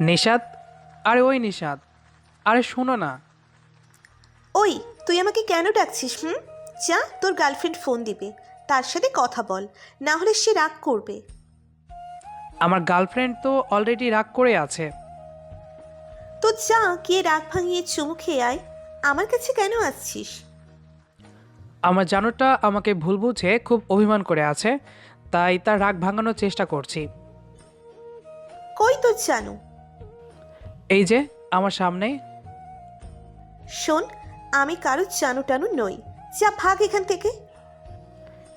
নিষাদ? আরে ওই নিষাদ। আরে শোনো না। ওই তুই আমাকে কেন ডাকছিস হুম? যা তোর গার্লফ্রেন্ড ফোন দিবে। তার সাথে কথা বল না হলে সে রাগ করবে। আমার গার্লফ্রেন্ড তো অলরেডি রাগ করে আছে। তো যা গিয়ে রাগ ভাঙিয়ে চুমু খেয়ে আয়। আমার কাছে কেন আসছিস? আমার জানোটা আমাকে ভুল বুঝে খুব অভিমান করে আছে তাই তার রাগ ভাঙানোর চেষ্টা করছি। কই তোর জানু? এই যে আমার সামনে। শোন আমি কারও চানু টানু নই। যা ভাগ এখান থেকে।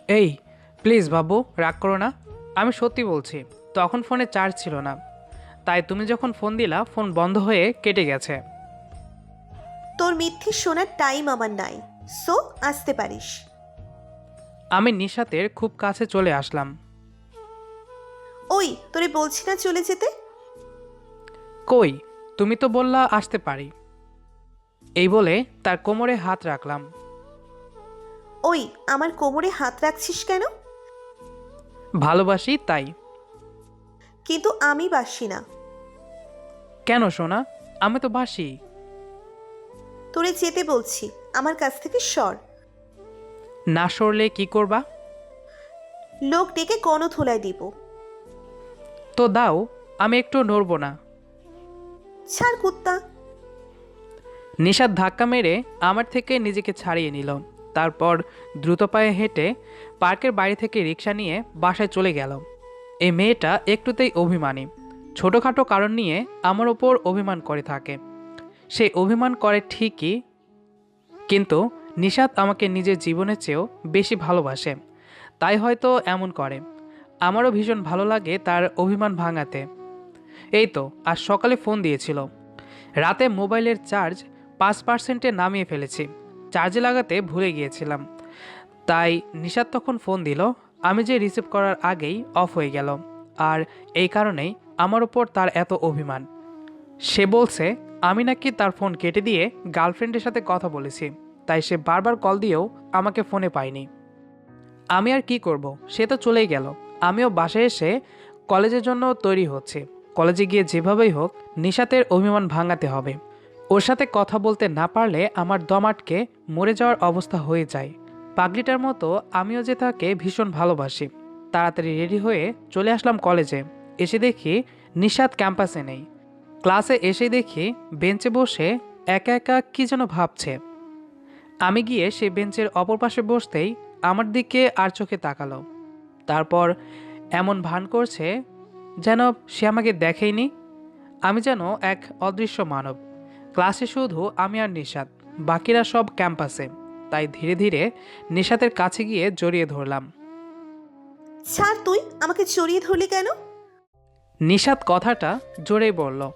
এই প্লিজ বাবু রাগ করো না। আমি সত্যি বলছি তখন ফোনে চার্জ ছিল না। তাই তুমি যখন ফোন দিলা ফোন বন্ধ হয়ে কেটে গেছে। তোর মিথ্যে শোনার টাইম আমার নাই। সো আসতে পারিস। আমি নিশাতের খুব কাছে চলে আসলাম। ওই তোরে বলছি না চলে যেতে? কই? তুমি তো বললা আসতে পারি। এই বলে তার কোমরে হাত রাখলাম। ওই আমার কোমরে হাত রাখছিস কেন? ভালোবাসি তাই। কিন্তু আমি বাসি না। কেন সোনা? আমি তো বাসি। তোরে যেতে বলছি আমার কাছ থেকে সর। না সরলে কি করবা? লোক ডেকে গণধোলায় দিব। তো দাও আমি একটু নড়ব না। ছাড় কুত্তা। নিশাদ ধাক্কা মেরে আমার থেকে নিজেকে ছাড়িয়ে নিল। তারপর দ্রুত পায়ে হেঁটে পার্কের বাইরে থেকে রিক্সা নিয়ে বাসায় চলে গেল। এই মেয়েটা একটুতেই অভিমানী। ছোটোখাটো কারণ নিয়ে আমার ওপর অভিমান করে থাকে। সে অভিমান করে ঠিকই, কিন্তু নিশাদ আমাকে নিজের জীবনের চেয়েও বেশি ভালোবাসে। তাই হয়তো এমন করে। আমারও ভীষণ ভালো লাগে তার অভিমান ভাঙাতে। এই তো, আজ সকালে ফোন দিয়েছিল। রাতে মোবাইলের চার্জ পাঁচ পার্সেন্টে নামিয়ে ফেলেছি। চার্জে লাগাতে ভুলে গিয়েছিলাম। তাই নিশাদ তখন ফোন দিল। আমি যে রিসিভ করার আগেই অফ হয়ে গেল। আর এই কারণেই আমার ওপর তার এত অভিমান। সে বলছে, আমি নাকি তার ফোন কেটে দিয়ে গার্লফ্রেন্ডের সাথে কথা বলেছি। তাই সে বারবার কল দিয়েও আমাকে ফোনে পায়নি। আমি আর কি করব? সে তো চলেই গেল। আমিও বাসায় এসে কলেজের জন্য তৈরি হচ্ছে। কলেজে গিয়ে যেভাবেই হোক নিশাতের অভিমান ভাঙাতে হবে। ওর সাথে কথা বলতে না পারলে আমার দম আটকে মরে যাওয়ার অবস্থা হয়ে যায়। পাগলিটার মতো আমিও যে তাকে ভীষণ ভালোবাসি। তাড়াতাড়ি রেডি হয়ে চলে আসলাম কলেজে। এসে দেখি নিশাত ক্যাম্পাসে নেই। ক্লাসে এসে দেখি বেঞ্চে বসে একা একা কী যেন ভাবছে। আমি গিয়ে সেই বেঞ্চের অপর পাশে বসতেই আমার দিকে আর চোখে তাকালো। তারপর এমন ভান করছে যেন সে আমাকে দেখেইনি। আমি যেন এক অদৃশ্য মানব। ক্লাসে শুধু আমি আর নিশাত বাকিরা সব ক্যাম্পাসে। তাই ধীরে ধীরে নিশাতের কাছে গিয়ে জড়িয়ে ধরলাম। ছাড় তুই আমাকে জড়িয়ে ধরলি কেন? নিশাত কথাটা জোরেই বলল।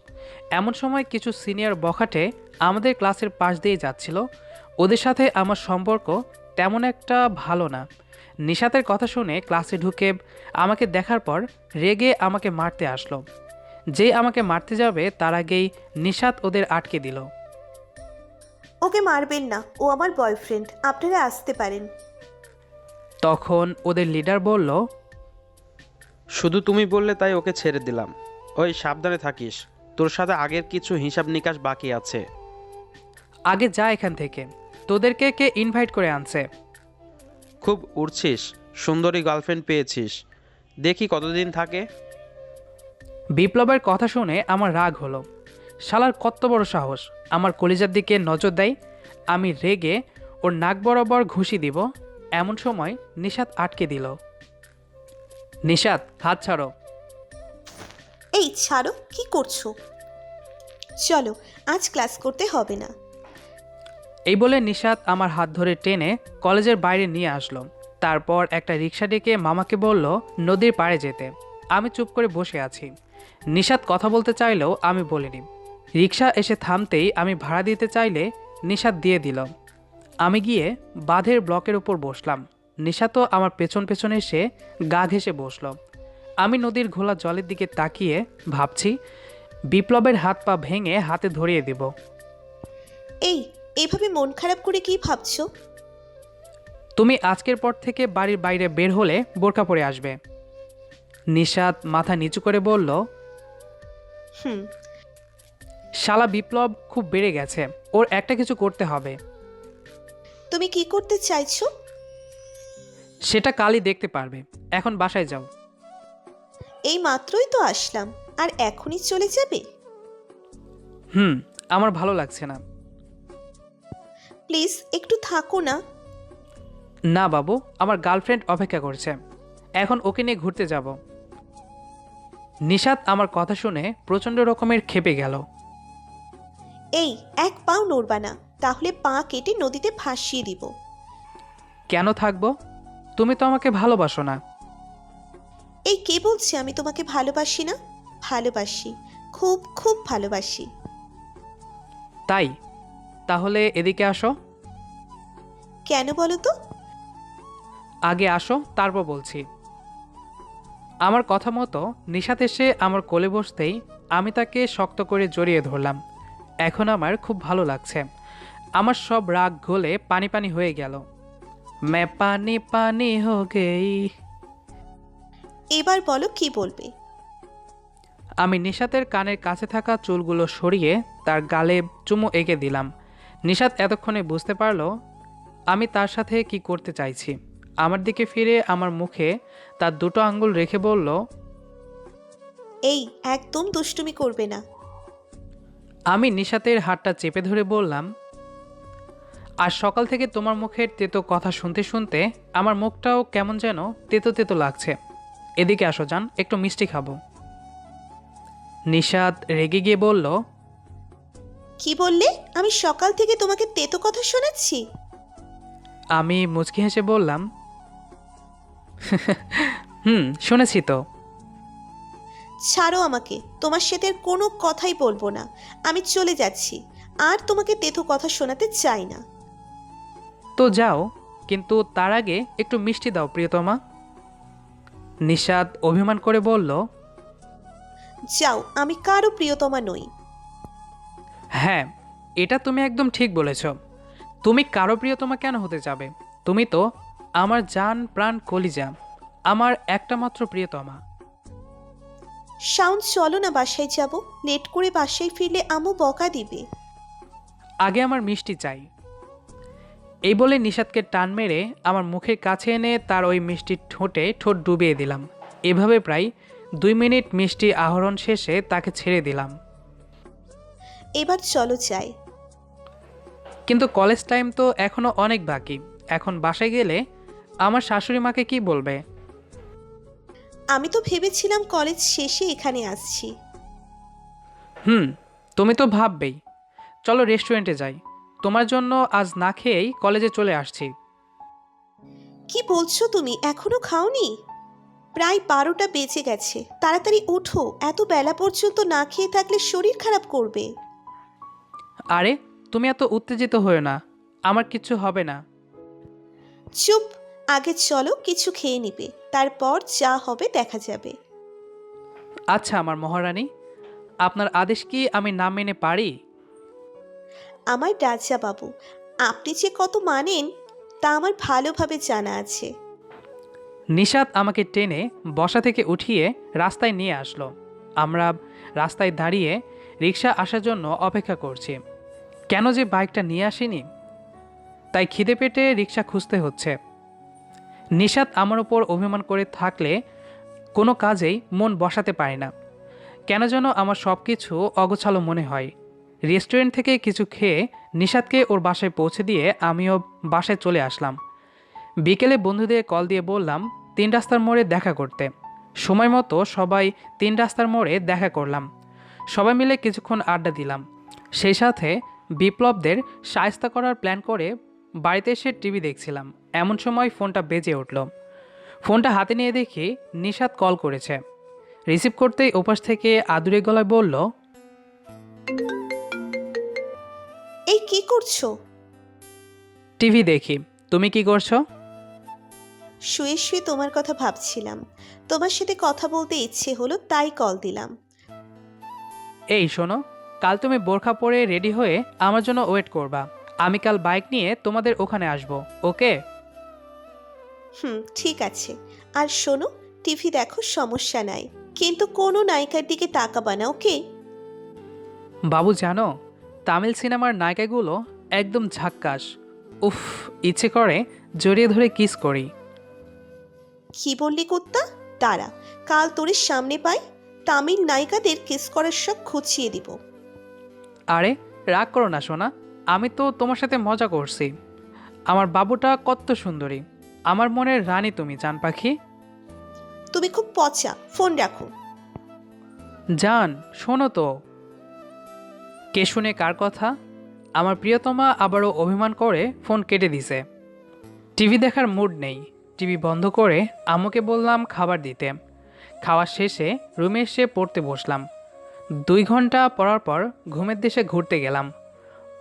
এমন সময় কিছু সিনিয়র বখাটে আমাদের ক্লাসের পাশ দিয়ে যাচ্ছিল। ওদের সাথে আমার সম্পর্ক তেমন একটা ভালো না। নিশাতের কথা শুনে ক্লাসে ঢুকে আমাকে দেখার পর রেগে আমাকে মারতে আসলো। যেই আমাকে মারতে যাবে তার আগেই নিশাত ওদের আটকে দিল। ওকে মারবেন না ও আমার বয়ফ্রেন্ড আপনারা আসতে পারেন। তখন ওদের লিডার বলল শুধু তুমি বললে তাই ওকে ছেড়ে দিলাম। ওই সাবধানে থাকিস। তোর সাথে আগের কিছু হিসাব নিকাশ বাকি আছে। আগে যা এখান থেকে। তোদেরকে কে ইনভাইট করে আনছে? খুব উড়ছিস সুন্দরী গার্লফ্রেন্ড পেয়েছিস। দেখি কতদিন থাকে। বিপ্লবের কথা শুনে আমার রাগ হলো। শালার কত বড় সাহস আমার কলিজার দিকে নজর দেয় আমি রেগে ওর নাক বরাবর ঘুষি দিব এমন সময় নিশাত আটকে দিল। নিশাত হাত ছাড়ো। এই ছাড়ো কি করছ? চলো আজ ক্লাস করতে হবে না। এই বলে নিশাত আমার হাত ধরে টেনে কলেজের বাইরে নিয়ে আসলো। তারপর একটা রিক্সা ডেকে মামাকে বলল, নদীর পাড়ে যেতে। আমি চুপ করে বসে আছি। নিশাত কথা বলতে চাইলেও আমি বলিনি। রিক্সা এসে থামতেই আমি ভাড়া দিতে চাইলে নিশাত দিয়ে দিল। আমি গিয়ে বাঁধের ব্লকের উপর বসলাম। নিশাতও আমার পেছন পেছন এসে গা ঘেসে বসল। আমি নদীর ঘোলা জলের দিকে তাকিয়ে ভাবছি, বিপ্লবের হাত পা ভেঙে হাতে ধরিয়ে দেব। এই এভাবে মন খারাপ করে কি ভাবছ? তুমি আজকের পর থেকে বাড়ির বাইরে বের হলে বোরকা পরে আসবে। নিশাত মাথা নিচু করে বলল হুম। শালা বিপ্লব খুব বেড়ে গেছে ওর একটা কিছু করতে হবে। তুমি কি করতে চাইছো? সেটা কালই দেখতে পারবে এখন বাসায় যাও। এই মাত্রই তো আসলাম আর এখনই চলে যাবে? হুম আমার ভালো লাগছে না। প্লিজ একটু থাকো না। না বাবু আমার গার্লফ্রেন্ড অপেক্ষা করছে। এখন ওকে নিয়ে ঘুরতে যাব। নিশাত আমার কথা শুনে প্রচণ্ড রকমের খেপে গেল। এই এক পাও নড়বা না তাহলে পা কেটে নদীতে ভাসিয়ে দিব। কেন থাকব? তুমি তো আমাকে ভালোবাসো না। এই কে বলছে আমি তোমাকে ভালোবাসি না? ভালোবাসি খুব খুব ভালোবাসি। তাই তাহলে এদিকে আসো। কেন বলো তো? আগে আসো তারপর বলছি। আমার কথা মতো নিশাত এসে আমার কোলে বসতেই আমি তাকে শক্ত করে জড়িয়ে ধরলাম। এখন আমার খুব ভালো লাগছে। আমার সব রাগ গলে পানি পানি হয়ে গেল। মে পানি পানি হো গেই। এবার বলো কি বলবে? আমি নিশাতের কানের কাছে থাকা চুলগুলো সরিয়ে তার গালে চুমু এঁকে দিলাম। নিশাত এতক্ষণে বুঝতে পারল আমি তার সাথে কি করতে চাইছি? আমার দিকে ফিরে আমার মুখে তার দুটো আঙ্গুল রেখে বলল এই একদম দুষ্টুমি করবে না। আমি নিশাতের হাতটা চেপে ধরে বললাম আর সকাল থেকে তোমার মুখের তেতো কথা শুনতে শুনতে আমার মুখটাও কেমন যেন তেতো তেতো লাগছে। এদিকে আসো যান একটু মিষ্টি খাব। নিশাত রেগে গিয়ে বলল কি বললে? আমি সকাল থেকে তোমাকে তেতো কথা শোনাচ্ছি। আমি মুচকি হেসে বললাম হুম শুনেছি তো। ছাড়ো আমাকে তোমার সাথে আর কোনো কথাই বলব না। আমি চলে যাচ্ছি আর তোমাকে তেতো কথা শোনাতে চাই না। তো যাও কিন্তু তার আগে একটু মিষ্টি দাও প্রিয়তমা। নিশাদ অভিমান করে বলল যাও আমি কারও প্রিয়তমা নই। হ্যাঁ এটা তুমি একদম ঠিক বলেছ। তুমি কারও প্রিয়তমা কেন হতে যাবে? তুমি তো আমার জান প্রাণ কলিজা আমার একটা মাত্র প্রিয়তমা। শাউন চলো না বাসায় যাব। লেট করে বাসায় ফিরলে আমু বকা দিবে। আগে আমার মিষ্টি চাই। এই বলে নিষাদকে টান মেরে আমার মুখের কাছে এনে তার ওই মিষ্টির ঠোঁটে ঠোঁট ডুবিয়ে দিলাম। এভাবে প্রায় দুই মিনিট মিষ্টি আহরণ শেষে তাকে ছেড়ে দিলাম। এবার চলো যাই। কিন্তু কলেজ টাইম তো এখনও অনেক বাকি। এখন বাসায় গেলে আমার শাশুড়ি মাকে কি বলবে? আমি তো ভেবেছিলাম কলেজ শেষে এখানে আসছি। হুম তুমি তো ভাববেই। চলো রেস্টুরেন্টে যাই। তোমার জন্য আজ না খেয়েই কলেজে চলে আসছি। কি বলছো তুমি? এখনও খাওনি? প্রায় বারোটা বেজে গেছে। তাড়াতাড়ি ওঠো। এত বেলা পর্যন্ত না খেয়ে থাকলে শরীর খারাপ করবে। আরে তুমি এত উত্তেজিত হয়েও না। আমার কিচ্ছু হবে না। চুপ আগে চলো কিছু খেয়ে নিবে। তারপর যা হবে দেখা যাবে। আচ্ছা আমার মহারানী আপনার আদেশ কি আমি না মেনে পারি? আমার রাজা বাবু আপনি যে কত মানেন তা আমার ভালোভাবে জানা আছে। নিশাত আমাকে টেনে বসা থেকে উঠিয়ে রাস্তায় নিয়ে আসলো। আমরা রাস্তায় দাঁড়িয়ে রিক্সা আসার জন্য অপেক্ষা করছি। কেন যে বাইকটা নিয়ে আসিনি? তাই খিদে পেটে রিক্সা খুঁজতে হচ্ছে। নিশাত আমার ওপর অভিমান করে থাকলে কোনো কাজেই মন বসাতে পারে না। কেন যেন আমার সব কিছু অগোছালো মনে হয়। রেস্টুরেন্ট থেকে কিছু খেয়ে নিশাতকে ওর বাসায় পৌঁছে দিয়ে আমিও বাসায় চলে আসলাম। বিকেলে বন্ধুদের কল দিয়ে বললাম, তিন রাস্তার মোড়ে দেখা করতে। সময় মতো সবাই তিন রাস্তার মোড়ে দেখা করলাম। সবাই মিলে কিছুক্ষণ আড্ডা দিলাম। সেই সাথে বিপ্লবদের সায়স্তা করার প্ল্যান করে বাড়িতে এসে টিভি দেখছিলাম। এমন সময় ফোনটা বেজে উঠল। ফোনটা হাতে নিয়ে দেখি নিশাদ কল করেছে। রিসিভ করতেই ওপাশ থেকে আদুরে গলায় বলল এই কি করছ? টিভি দেখি। তুমি কি করছ? শুয়ে শুয়ে তোমার কথা ভাবছিলাম। তোমার সাথে কথা বলতে ইচ্ছে হলো তাই কল দিলাম। এই শোনো কাল তুমি বোরখা পরে রেডি হয়ে আমার জন্য ওয়েট করবা। আমি কাল বাইক নিয়ে তোমাদের ওখানে আসব ওকে? হুম ঠিক আছে। আর শোনো টিভি দেখো সমস্যা নাই। কিন্তু কোনো নায়িকার দিকে তাকাবা না ওকে? বাবু জানো তামিল সিনেমার নায়িকাগুলো একদম ঝাক্কাস উফ ইচ্ছে করে জড়িয়ে ধরে কিস করি। কি বললি কুত্তা? তারা কাল তোর সামনে পাই তামিল নায়িকাদের কিস করার সব খুঁচিয়ে দিব। আরে রাগ করো না সোনা। আমি তো তোমার সাথে মজা করছি। আমার বাবুটা কত সুন্দরী। আমার মনের রানী তুমি জান পাখি। তুমি খুব পচা ফোন রাখো। জান শোনো তো। কে শুনে কার কথা? আমার প্রিয়তমা আবারও অভিমান করে ফোন কেটে দিছে। টিভি দেখার মুড নেই। টিভি বন্ধ করে আম্মুকে বললাম খাবার দিতে। খাওয়া শেষে রুমে এসে পড়তে বসলাম। দুই ঘণ্টা পড়ার পর ঘুমের দেশে ঘুরতে গেলাম।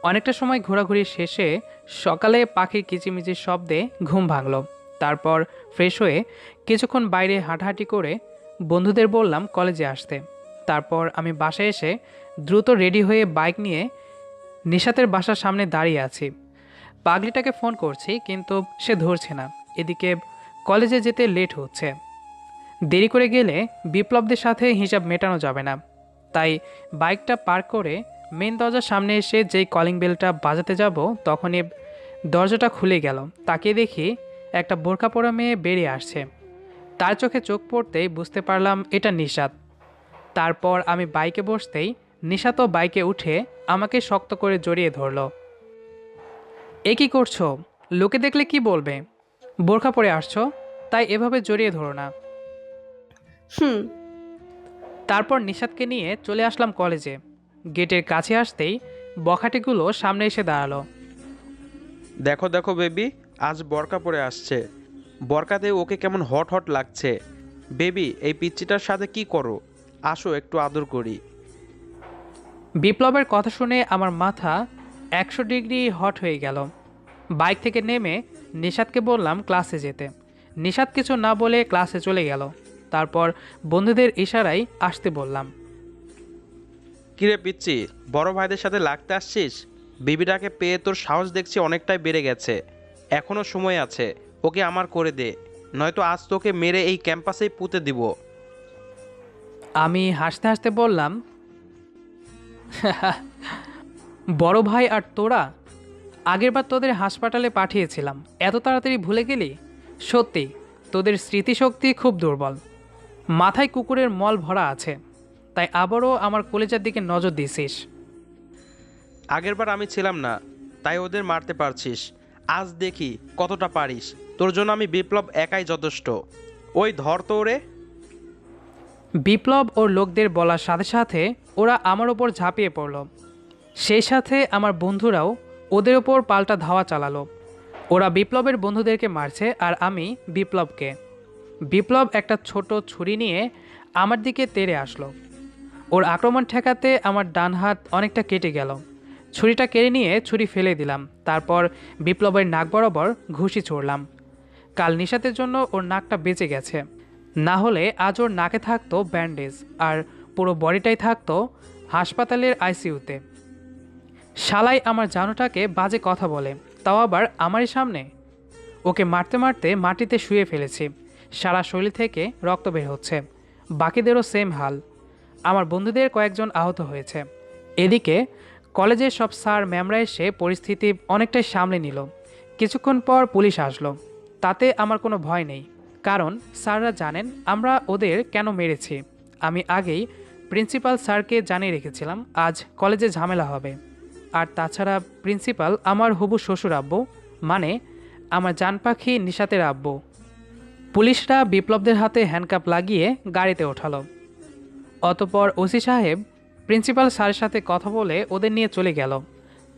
অনেকটা সময় ঘোরাঘুরি শেষে সকালে পাখির কিচিমিচির শব্দে ঘুম ভাঙল। তারপর ফ্রেশ হয়ে কিছুক্ষণ বাইরে হাঁটাহাঁটি করে বন্ধুদের বললাম কলেজে আসতে। তারপর আমি বাসায় এসে দ্রুত রেডি হয়ে বাইক নিয়ে নিশাতের বাসার সামনে দাঁড়িয়ে আছি। পাগলিটাকে ফোন করছি কিন্তু সে ধরছে না। এদিকে কলেজে যেতে লেট হচ্ছে। দেরি করে গেলে বিপ্লবদের সাথে হিসাব মেটানো যাবে না। তাই বাইকটা পার্ক করে মেন দরজার সামনে এসে যেই কলিং বেলটা বাজাতে যাব, তখনই দরজাটা খুলে গেল। তাকে দেখি একটা বোরখা পরা মেয়ে বেরিয়ে আসছে। তার চোখে চোখ পড়তেই বুঝতে পারলাম এটা নিশাত। তারপর আমি বাইকে বসতেই নিশাতও বাইকে উঠে আমাকে শক্ত করে জড়িয়ে ধরলো। এ কী করছ? লোকে দেখলে কি বলবে? বোরখা পরে আসছো? তাই এভাবে জড়িয়ে ধরো না। হুম। তারপর নিশাতকে নিয়ে চলে আসলাম কলেজে। গেটের কাছে আসতেই বখাটেগুলো সামনে এসে দাঁড়াল। দেখো দেখো বেবি আজ বরকা পরে আসছে। বরকাতে ওকে কেমন হট হট লাগছে। বেবি এই পিচ্চিটার সাথে কি করো? আসো একটু আদর করি। বিপ্লবের কথা শুনে আমার মাথা একশো ডিগ্রি হট হয়ে গেল। বাইক থেকে নেমে নিশাদকে বললাম ক্লাসে যেতে। নিশাদ কিছু না বলে ক্লাসে চলে গেল। তারপর বন্ধুদের ইশারায় আসতে বললাম। কিরে পিচ্ছি বড় ভাইদের সাথে লাগতে আসছিস? বেবিটাকে পেয়ে তোর সাহস দেখছি অনেকটাই বেড়ে গেছে। এখনও সময় আছে ওকে আমার করে দে। নয়তো আজ তোকে মেরে এই ক্যাম্পাসেই পুঁতে দিব। আমি হাসতে হাসতে বললাম বড় ভাই আর তোরা আগেরবার তোদের হাসপাতালে পাঠিয়েছিলাম। এত তাড়াতাড়ি ভুলে গেলি? সত্যি তোদের স্মৃতিশক্তি খুব দুর্বল। মাথায় কুকুরের মল ভরা আছে। তাই আবারও আমার কলেজার দিকে নজর দিছিস আগেরবার আমি ছিলাম না তাই ওদের মারতে পারছিস। আজ দেখি কতটা পারিস। তোর জন্য আমি বিপ্লব একাই যথেষ্ট। ওই ধর তো ওরে। বিপ্লব ওর লোকদের বলার সাথে সাথে ওরা আমার ওপর ঝাঁপিয়ে পড়ল। সেই সাথে আমার বন্ধুরাও ওদের ওপর পাল্টা ধাওয়া চালালো। ওরা বিপ্লবের বন্ধুদেরকে মারছে আর আমি বিপ্লবকে। বিপ্লব একটা ছোট ছুরি নিয়ে আমার দিকে তেড়ে আসলো। ওর আক্রমণ ঠেকাতে আমার ডান হাত অনেকটা কেটে গেল। ছুরিটা কেড়ে নিয়ে ছুরি ফেলে দিলাম, তারপর বিপ্লবের নাক বরাবর ঘুষি ছড়লাম। কাল নিশাতের জন্য ওর নাকটা বেঁচে গেছে। না হলে আজ ওর নাকে থাকতো ব্যান্ডেজ আর পুরো বডিটাই থাকতো হাসপাতালের আইসিইউতে। শালাই আমার জানোটাকে বাজে কথা বলে, তাও আবার আমারই সামনে? ওকে মারতে মারতে মাটিতে শুয়ে ফেলেছি। সারা শরীর থেকে রক্ত বের হচ্ছে। বাকিদেরও সেম হাল। আমার বন্ধুদের কয়েকজন আহত হয়েছে। এদিকে, কলেজের সব স্যার ম্যামরা এসে পরিস্থিতি অনেকটাই সামলে নিল। কিছুক্ষণ পর পুলিশ আসলো। তাতে আমার কোনো ভয় নেই। কারণ স্যাররা জানেন আমরা ওদের কেন মেরেছি। আমি আগেই প্রিন্সিপাল স্যারকে জানিয়ে রেখেছিলাম আজ কলেজে ঝামেলা হবে। আর তাছাড়া প্রিন্সিপাল আমার হবু শ্বশুর আব্বু মানে আমার জান পাখি নিশাতের আব্বু। পুলিশরা বিপ্লবদের হাতে হ্যান্ডকাপ লাগিয়ে গাড়িতে ওঠালো। অতপর ওসি সাহেব প্রিন্সিপাল স্যারের সাথে কথা বলে ওদের নিয়ে চলে গেল।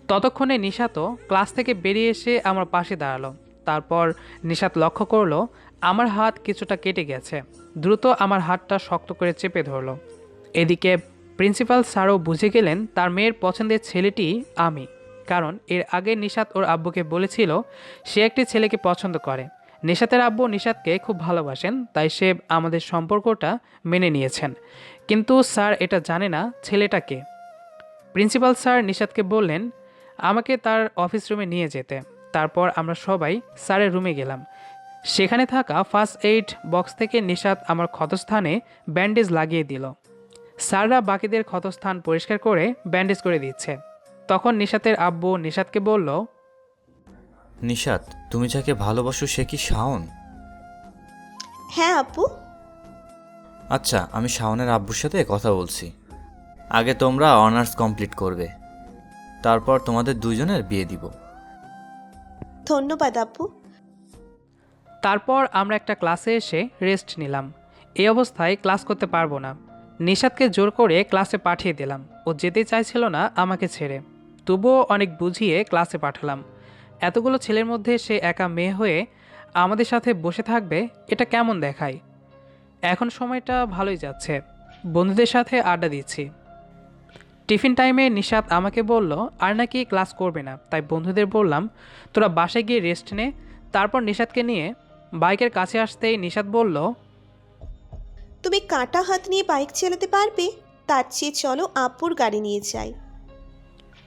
ততক্ষণে নিশাতও ক্লাস থেকে বেরিয়ে এসে আমার পাশে দাঁড়াল। তারপর নিশাত লক্ষ্য করল, আমার হাত কিছুটা কেটে গেছে। দ্রুত আমার হাতটা শক্ত করে চেপে ধরলো। এদিকে প্রিন্সিপাল স্যারও বুঝে গেলেন তার মেয়ের পছন্দের ছেলেটি আমি। কারণ এর আগে নিশাত ওর আব্বুকে বলেছিল, সে একটি ছেলেকে পছন্দ করে। নিশাতের আব্বু নিশাতকে খুব ভালোবাসেন, তাই সে আমাদের সম্পর্কটা মেনে নিয়েছেন। কিন্তু স্যার এটা জানে না ছেলেটাকে প্রিন্সিপাল স্যার নিশাতকে বললেন, আমাকে তার অফিস রুমে নিয়ে যেতে। তারপর আমরা সবাই স্যারের রুমে গেলাম। সেখানে থাকা ফার্স্ট এইড বক্স থেকে নিশাত আমার ক্ষতস্থানে ব্যান্ডেজ লাগিয়ে দিল। স্যাররা বাকিদের ক্ষতস্থান পরিষ্কার করে ব্যান্ডেজ করে দিচ্ছে। তখন নিশাতের আব্বু নিশাতকে বলল নিশাত তুমি যাকে ভালোবাসো সে কি শাওন? হ্যাঁ আপু। আচ্ছা আমি শাওনের আব্বুর সাথে কথা বলছি। আগে তোমরা অনার্স কমপ্লিট করবে। তারপর তোমাদের দুজনের বিয়ে দিব। ধন্যবাদ আপু। তারপর আমরা একটা ক্লাসে এসে রেস্ট নিলাম। এই অবস্থায় ক্লাস করতে পারব না। নিশাদকে জোর করে ক্লাসে পাঠিয়ে দিলাম। ও যেতে চাইছিল না আমাকে ছেড়ে। তবুও অনেক বুঝিয়ে ক্লাসে পাঠালাম। এতগুলো ছেলের মধ্যে সে একা মেয়ে হয়ে আমাদের সাথে বসে থাকবে এটা কেমন দেখায়? এখন সময়টা ভালোই যাচ্ছে। বন্ধুদের সাথে আড্ডা দিচ্ছি। টিফিন টাইমে নিশাত আমাকে বলল আর নাকি ক্লাস করবে না? তাই বন্ধুদের বললাম তোরা বাসে গিয়ে রেস্ট নে। তারপর নিশাতকে নিয়ে বাইকের কাছে আসতেই নিশাত বলল তুমি কাঁটা হাত নিয়ে বাইক চালাতে পারবে? তার চেয়ে চলো আপুর গাড়ি নিয়ে যাই।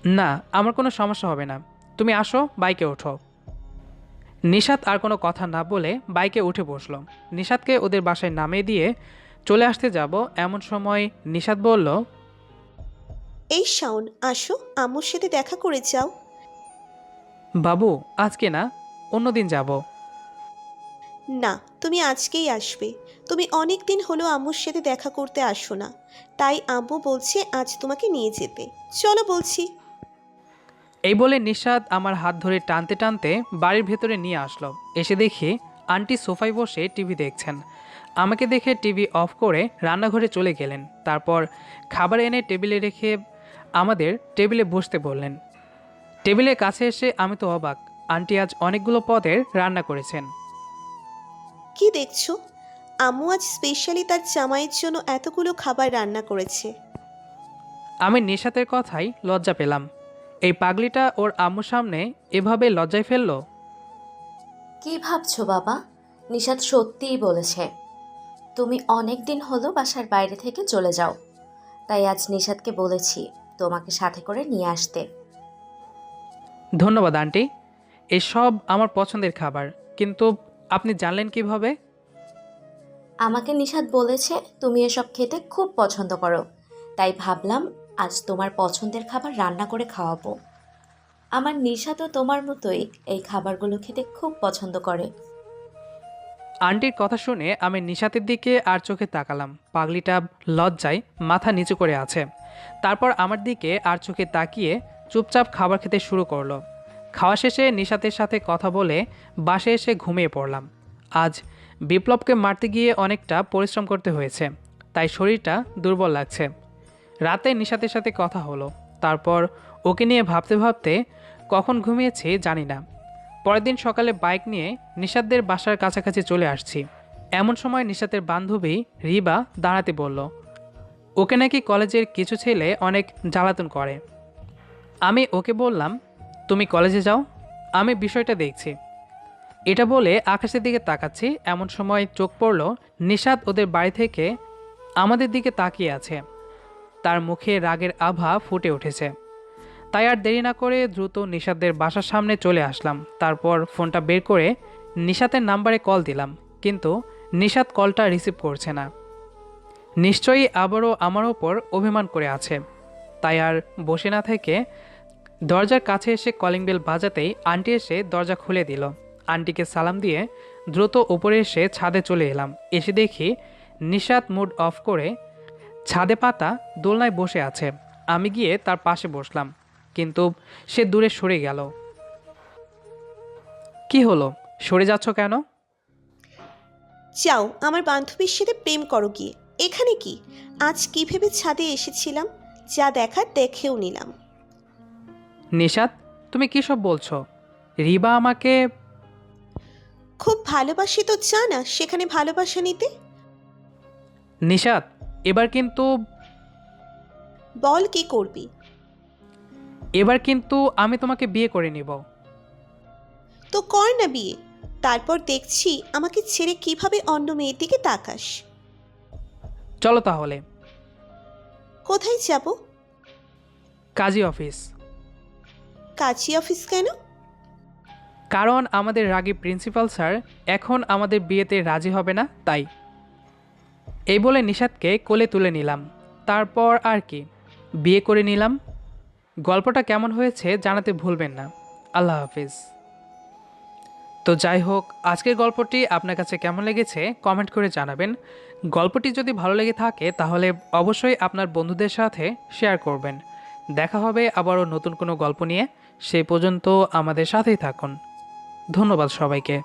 না আমার কোনো সমস্যা হবে না। তুমি আসো বাইকে ওঠো। নিশাত আর কোনো কথা না বলে বাইকে উঠে বসল। নিশাতকে ওদের বাসায় নামিয়ে দিয়ে চলে আসতে যাব এমন সময় নিশাত বলল এই শাওন আসো আম্মুর সাথে দেখা করে যাও। বাবু আজকে না অন্যদিন যাব। না তুমি আজকেই আসবে। তুমি অনেক দিন হলো আম্মুর সাথে দেখা করতে আসো না। তাই আম্মু বলছে আজ তোমাকে নিয়ে যেতে। চলো বলছি। এই বলে নিশাত আমার হাত ধরে টানতে টানতে বাড়ির ভেতরে নিয়ে আসলো। এসে দেখি আন্টি সোফায় বসে টিভি দেখছেন। আমাকে দেখে টিভি অফ করে রান্নাঘরে চলে গেলেন। তারপর খাবার এনে টেবিলে রেখে আমাদের টেবিলে বসতে বললেন। টেবিলের কাছে এসে আমি তো অবাক। আন্টি আজ অনেকগুলো পদের রান্না করেছেন। কি দেখছ? আম্মু আজ স্পেশালি তার জামাইয়ের জন্য এতগুলো খাবার রান্না করেছে। আমি নিশাতের কথাই লজ্জা পেলাম। এই পাগলিটা ওর আম্মুর সামনে এভাবে লজ্জায় ফেলল? কি ভাবছ বাবা? নিশাদ সত্যিই বলেছে। তুমি অনেক দিন হলো বাসার বাইরে থেকে চলে যাও। তাই আজ নিশাদকে বলেছি তোমাকে সাথে করে নিয়ে আসতে। ধন্যবাদ আন্টি। এসব আমার পছন্দের খাবার। কিন্তু আপনি জানলেন কীভাবে? আমাকে নিশাদ বলেছে তুমি এসব খেতে খুব পছন্দ করো। তাই ভাবলাম আজ তোমার পছন্দের খাবার রান্না করে খাওয়াবো। আমার নিশাদও তোমার মতোই এই খাবারগুলো খেতে খুব পছন্দ করে। আন্টির কথা শুনে আমি নিশাতের দিকে আর চোখে তাকালাম। পাগলিটা লজ্জায় মাথা নিচু করে আছে। তারপর আমার দিকে আর চোখে তাকিয়ে চুপচাপ খাবার খেতে শুরু করল। খাওয়া শেষে নিশাতের সাথে কথা বলে বাসে এসে ঘুমিয়ে পড়লাম। আজ বিপ্লবকে মারতে গিয়ে অনেকটা পরিশ্রম করতে হয়েছে। তাই শরীরটা দুর্বল লাগছে। রাতে নিশাতের সাথে কথা হলো। তারপর ওকে নিয়ে ভাবতে ভাবতে কখন ঘুমিয়েছি জানি না। পরের দিন সকালে বাইক নিয়ে নিশাতদের বাসার কাছাকাছি চলে আসছি। এমন সময় নিশাতের বান্ধবী রিবা দাঁড়াতে বলল, ওকে নাকি কলেজের কিছু ছেলে অনেক জ্বালাতন করে। আমি ওকে বললাম, তুমি কলেজে যাও, আমি বিষয়টা দেখছি। এটা বলে আকাশের দিকে তাকাচ্ছি। এমন সময় চোখ পড়ল, নিশাত ওদের বাড়ি থেকে আমাদের দিকে তাকিয়ে আছে। তার মুখে রাগের আভা ফুটে উঠেছে। তাই আর দেরি না করে দ্রুত নিশাতের বাসার সামনে চলে আসলাম। তারপর ফোনটা বের করে নিশাতের নাম্বারে কল দিলাম, কিন্তু নিশাত কলটা রিসিভ করছে না। নিশ্চয়ই আবারও আমার ওপর অভিমান করে আছে। তাই আর বসে না থেকে দরজার কাছে এসে কলিং বেল বাজাতেই আন্টি এসে দরজা খুলে দিল। আন্টিকে সালাম দিয়ে দ্রুত উপরে এসে ছাদে চলে এলাম। এসে দেখি নিশাত মুড অফ করে ছাদে পাতা দোলনায় বসে আছে। আমি গিয়ে তার পাশে বসলাম কিন্তু সে দূরে সরে গেল। কি হলো? সরে যাচ্ছ কেন? যাও আমার বান্ধবীর সাথে প্রেম করো গিয়ে। এখানে কি? আজ কি ভেবে ছাদে এসেছিলাম? যা দেখার দেখেও নিলাম। নিশাত তুমি কী সব বলছো? রিবা আমাকে খুব ভালোবাসি তো চা না সেখানে ভালোবাসা নিতে? নিশাত এবার কিন্তু বল কি করবি? এবার কিন্তু আমি তোমাকে বিয়ে করে নিব। তো কর না বিয়ে। তারপর দেখছি আমাকে ছেড়ে কীভাবে অন্য মেয়ের দিকে তাকাস। চলো তাহলে। কোথায় যাব? কাজী অফিস। কাজী অফিস কেন? কারণ আমাদের রাগী প্রিন্সিপাল স্যার এখন আমাদের বিয়েতে রাজি হবে না তাই। এই বলে নিষাদকে কোলে তুলে নিলাম। তারপর আর কি? বিয়ে করে নিলাম? গল্পটা কেমন হয়েছে জানাতে ভুলবেন না। আল্লাহ হাফিজ। তো যাই হোক, আজকের গল্পটি আপনার কাছে কেমন লেগেছে কমেন্ট করে জানাবেন। গল্পটি যদি ভালো লেগে থাকে, তাহলে অবশ্যই আপনার বন্ধুদের সাথে শেয়ার করবেন। দেখা হবে আবারও নতুন কোনো গল্প নিয়ে। সেই পর্যন্ত আমাদের সাথেই থাকুন। ধন্যবাদ সবাইকে।